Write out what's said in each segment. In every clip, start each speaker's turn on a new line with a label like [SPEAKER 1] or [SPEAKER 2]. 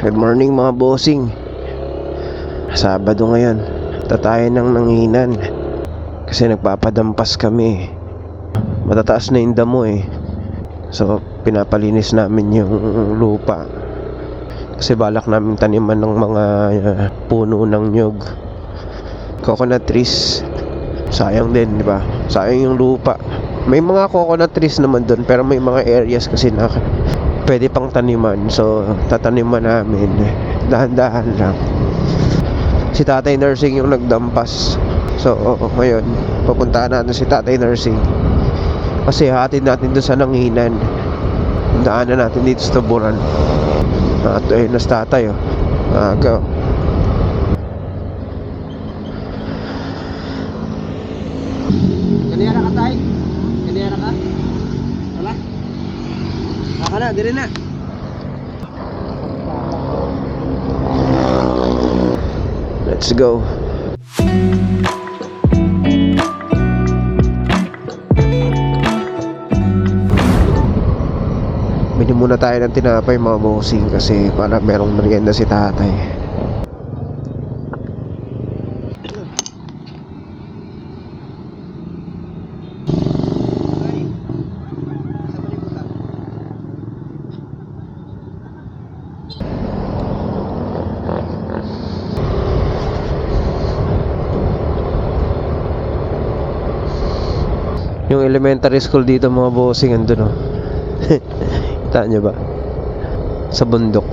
[SPEAKER 1] Good morning mga bossing. Sabado ngayon. Tatayo ng nanginan. Kasi nagpapadampas kami. Matataas na yung damo eh. So pinapalinis namin yung lupa. Kasi balak namin taniman ng mga uh, puno ng nyog Coconut trees. Sayang din di ba? Sayang yung lupa. May mga coconut trees naman doon Pero may mga areas kasi na pwede pang taniman. So, tataniman namin. Dahan-dahan lang. Si Tatay Nursing yung nagdampas. So, ngayon, pupuntahan natin si Tatay Nursing. Kasi hatid natin doon sa nanginan. Daanan natin dito sa taburan. At ayun, nas tatay oh. Aga.
[SPEAKER 2] Ganyan ka tay? Ganyan ka? Wala? Aka na, dire na.
[SPEAKER 1] Let's go. Bili muna tayo ng tinapay mga bossing kasi para merong merienda si tatay. Yung elementary school dito mga bossing andun oh. Kita nyo ba? Sa bundok.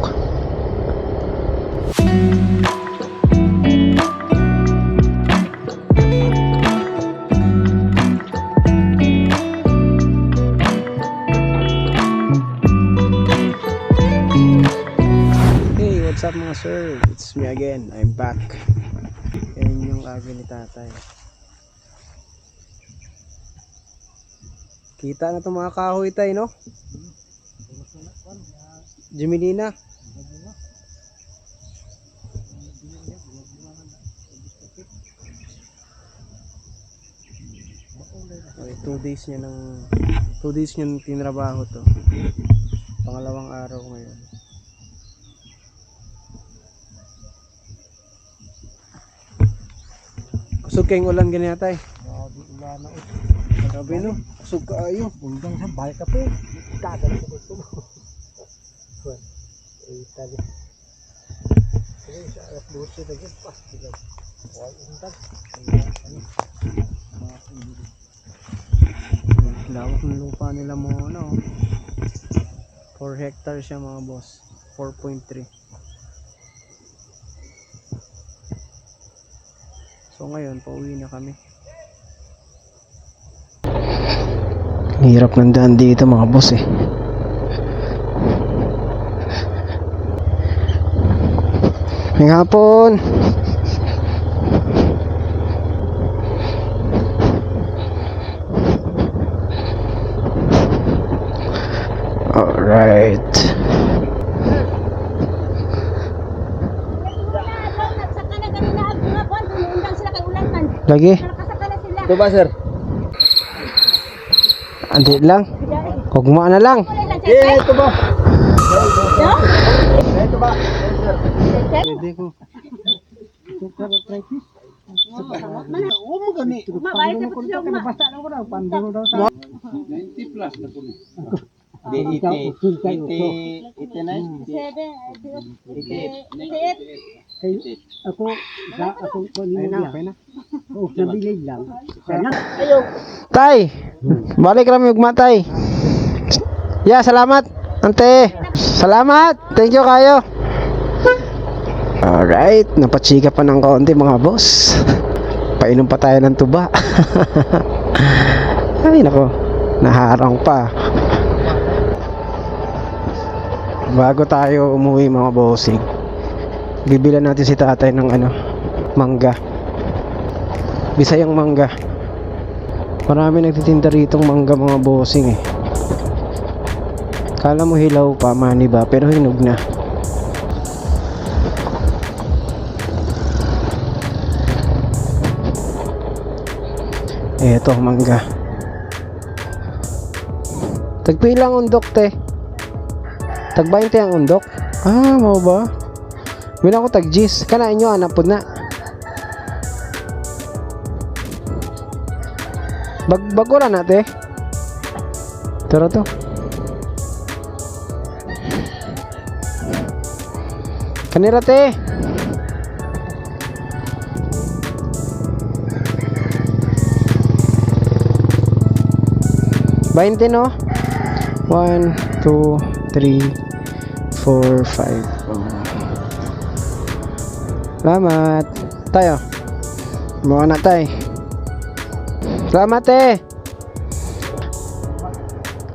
[SPEAKER 2] Hey, what's up mga sir? It's me again. I'm back. Yan yung aga ni tatay. Kita na itong mga kahoy tayo, no? Jimelina. Okay, two days niya ng two days niya ng tinrabaho to. Pangalawang araw ngayon. Kusog kayong ulan ganyan tay. Grabe ulan na Grabe no. Kusog kaayo. Undang sa bahay ka po. Kagal sa dito mo. Eh tali. Sige sa alas 12 na yun. Pas sila. Huwag undang. Lawak ng lupa nila mo ano. 4 hectares siya mga boss. 4.3. So ngayon, pauwi na kami.
[SPEAKER 1] Hirap ng daan dito mga boss eh. May hapon. Alright. Lagi.
[SPEAKER 2] Ito ba sir?
[SPEAKER 1] Andi lang. Kugma na lang.
[SPEAKER 2] Eh, ito ba? Ito ba? Pwede ko. Ito ka try gani.
[SPEAKER 3] Mabayad sa pagsilaw ma.
[SPEAKER 2] Basta lang ko na panduro daw sa. 90 plus na po. Di ite ite ite na.
[SPEAKER 3] Eight, eight.
[SPEAKER 2] Ako da ako ko ni na. Oh, nabilig lang.
[SPEAKER 1] Tay. Balik kami ugma tay. Ya, salamat. Ante. Salamat. Thank you kayo. Alright, napachika pa ng kaunti mga boss. Painom pa tayo ng tuba. Ay nako, naharang pa. Bago tayo umuwi mga bossing, bibilan natin si tatay ng ano, mangga. Bisayang mangga. Marami nagtitinda rito mangga mga bossing eh. Kala mo hilaw pa, mani ba? Pero hinog na. Eto, mangga. Tagpilang undok, te. Tag 20 ang undok.
[SPEAKER 2] Ah, mo ba? Wala ko tag G's. Kana inyo anak pud na. Bag bago ra nate. Tara to. Kanira te. Bainte no? One, two, three, four, five. Oh. Salamat. Tayo. Mga na tay. Salamat eh.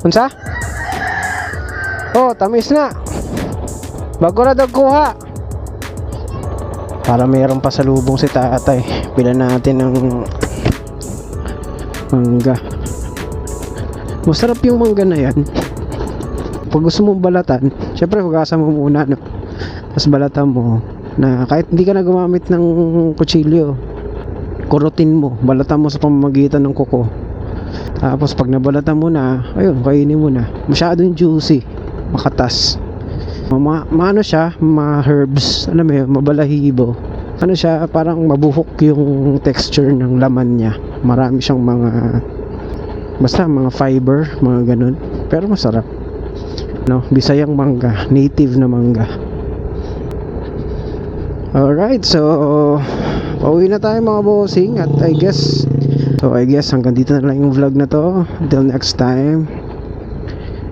[SPEAKER 2] Unsa? Oh, tamis na. Bago na daw kuha. Para mayroong pasalubong si tatay. Pila natin ng mangga. Masarap yung mangga na yan. Pag gusto mong balatan, syempre hugasan mo muna. No? Tapos balatan mo na kahit hindi ka na gumamit ng kutsilyo, kurutin mo, balatan mo sa pamamagitan ng kuko. Tapos pag nabalatan mo na, ayun, kainin mo na. Masyadong juicy, makatas. Ma, maano siya, ma herbs, alam mo yun, mabalahibo. Ano siya, parang mabuhok yung texture ng laman niya. Marami siyang mga basta mga fiber, mga ganun. Pero masarap. No, Bisayang mangga, native na mangga. Alright, so pauwi na tayo mga bossing at I guess so I guess hanggang dito na lang yung vlog na to. Until next time.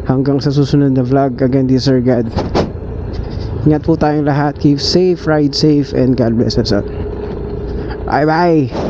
[SPEAKER 2] Hanggang sa susunod na vlog, again, this is Sir God. Ingat po tayong lahat. Keep safe, ride safe, and God bless us all. Bye bye!